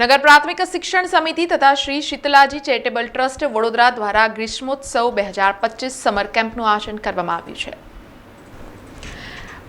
નગર પ્રાથમિક શિક્ષણ સમિતિ તથા શ્રી શીતલાજી ચેરિટેબલ ટ્રસ્ટ વડોદરા દ્વારા ગ્રીષ્મોત્સવ બે હજાર પચીસ સમર કેમ્પનું આયોજન કરવામાં આવ્યું છે.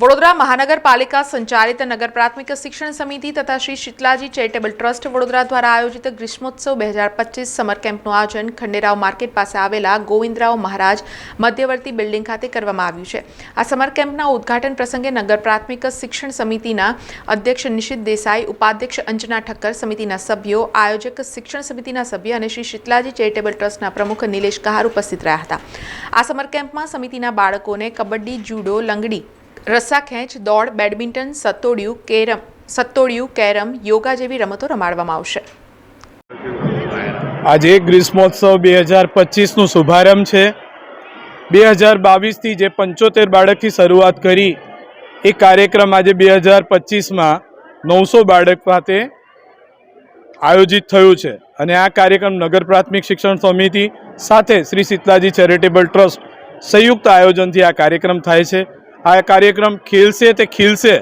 વડોદરા મહાનગરપાલિકા સંચાલિત નગર પ્રાથમિક શિક્ષણ સમિતિ તથા શ્રી શીતલાજી ચેરિટેબલ ટ્રસ્ટ વડોદરા દ્વારા આયોજિત ગ્રીષ્મોત્સવ બે હજાર પચીસ સમર કેમ્પનું આયોજન ખંડેરાવ માર્કેટ પાસે આવેલા ગોવિંદરાવ મહારાજ મધ્યવર્તી બિલ્ડિંગ ખાતે કરવામાં આવ્યું છે. આ સમર કેમ્પના ઉદ્ઘાટન પ્રસંગે નગર પ્રાથમિક શિક્ષણ સમિતિના અધ્યક્ષ નિશિત દેસાઈ, ઉપાધ્યક્ષ અંજના ઠક્કર સમિતિના સભ્યો, આયોજક શિક્ષણ સમિતિના સભ્ય અને શ્રી શીતલાજી ચેરિટેબલ ટ્રસ્ટના પ્રમુખ નિલેશ કહાર ઉપસ્થિત રહ્યા હતા. આ સમર કેમ્પમાં સમિતિના બાળકોને કબડ્ડી, જુડો, લંગડી રસ્સા ખેંચ દોડ, બેડમિન્ટન સત્તોડિયું કેરમ સત્તોડિયું કેરમ, યોગા જેવી રમતો રમાડવામાં આવશે. આજે ગ્રીષ્મોત્સવ બે હજાર પચીસનું શુભારંભ છે. બે હજાર બાવીસથી જે પંચોતેર બાળકથી શરૂઆત કરી, એ કાર્યક્રમ આજે બે હજાર પચીસમાં નવસો બાળક ખાતે આયોજિત થયું છે. અને આ કાર્યક્રમ નગર પ્રાથમિક શિક્ષણ સમિતિ સાથે શ્રી શીતલાજી ચેરિટેબલ ટ્રસ્ટ સંયુક્ત આયોજનથી આ કાર્યક્રમ થાય છે. આ કાર્યક્રમ ખેલશે તે ખીલશે.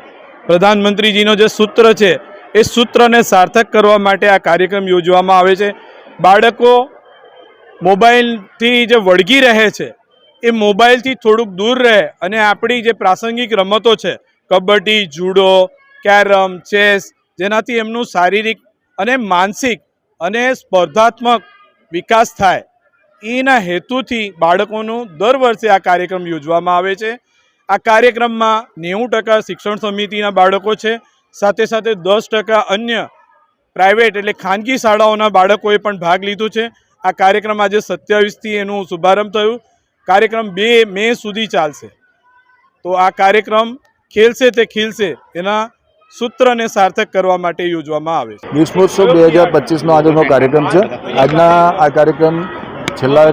પ્રધાનમંત્રીજીનો જે સૂત્ર છે, એ સૂત્રને સાર્થક કરવા માટે આ કાર્યક્રમ યોજવામાં આવે છે. બાળકો મોબાઈલથી જે વળગી રહે છે, એ મોબાઈલથી થોડુંક દૂર રહે અને આપણી જે પ્રાસંગિક રમતો છે, કબડ્ડી, જુડો, કેરમ, ચેસ, જેનાથી એમનું શારીરિક અને માનસિક અને સ્પર્ધાત્મક વિકાસ થાય. એના હેતુથી બાળકોનું દર વર્ષે આ કાર્યક્રમ યોજવામાં આવે છે. આ કાર્યક્રમમાં નેવું ટકા શિક્ષણ સમિતિના બાળકો છે. સાથે સાથે દસ ટકા અન્ય પ્રાઇવેટ એટલે ખાનગી શાળાઓના બાળકોએ પણ ભાગ લીધો છે. આ કાર્યક્રમ આજે સત્યાવીસથી એનું શુભારંભ થયું. કાર્યક્રમ બે મે સુધી ચાલશે. તો આ કાર્યક્રમ ખેલશે તે ખીલશે એના સૂત્રને સાર્થક કરવા માટે યોજવામાં આવે છે. ગ્રીષ્મોત્સવ બે હજાર પચીસનો આજનો કાર્યક્રમ છે. આજના આ કાર્યક્રમ છેલ્લા,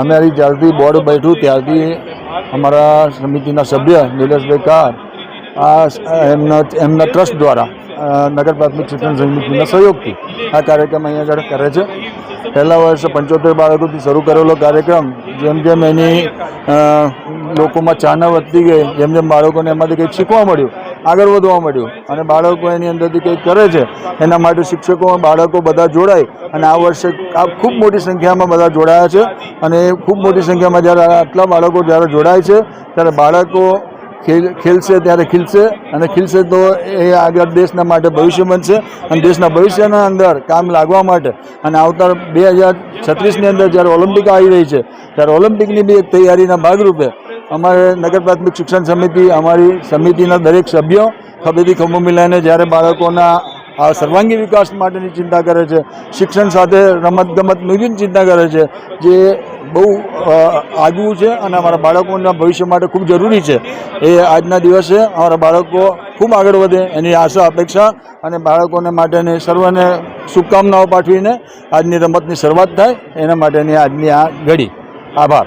અમારી જ્યારથી બોર્ડ બેઠું ત્યારથી અમારા સમિતિના સભ્ય નિલેશભાઈ કાર, આ એમના એમના ટ્રસ્ટ દ્વારા નગર પ્રાથમિક શિક્ષણ સમિતિના સહયોગથી આ કાર્યક્રમ અહીંયા આગળ કરે છે. પહેલા વર્ષે પંચોતેર બાળકોથી શરૂ કરેલો કાર્યક્રમ, જેમ જેમ એની લોકોમાં ચાના વધતી ગઈ, જેમ જેમ બાળકોને એમાંથી કંઈક શીખવા મળ્યું આગળ વધવા માંડ્યું. અને બાળકો એની અંદરથી કંઈક કરે છે, એના માટે શિક્ષકો બાળકો બધા જોડાય અને આ વર્ષે આ ખૂબ મોટી સંખ્યામાં બધા જોડાયા છે. અને ખૂબ મોટી સંખ્યામાં જ્યારે આટલા બાળકો જ્યારે જોડાય છે, ત્યારે બાળકો ખેલ, ખેલશે, ત્યારે ખીલશે. અને ખીલશે તો એ આગળ દેશના માટે ભવિષ્ય બનશે. અને દેશના ભવિષ્યના અંદર કામ લાગવા માટે અને આવતા બે હજાર છત્રીસની અંદર જ્યારે ઓલિમ્પિક આવી રહી છે, ત્યારે ઓલિમ્પિકની બી એક તૈયારીના ભાગરૂપે અમારે નગર પ્રાથમિક શિક્ષણ સમિતિ, અમારી સમિતિના દરેક સભ્યો ખભેથી ખભો મિલાઈને જ્યારે બાળકોના આ સર્વાંગી વિકાસ માટેની ચિંતા કરે છે, શિક્ષણ સાથે રમતગમતની બી ચિંતા કરે છે, જે બહુ આગવું છે અને અમારા બાળકોના ભવિષ્ય માટે ખૂબ જરૂરી છે. એ આજના દિવસે અમારા બાળકો ખૂબ આગળ વધે એની આશા, અપેક્ષા અને બાળકોને માટેની સર્વને શુભકામનાઓ પાઠવીને આજની રમતની શરૂઆત થાય, એના માટેની આજની આ ઘડી. આભાર.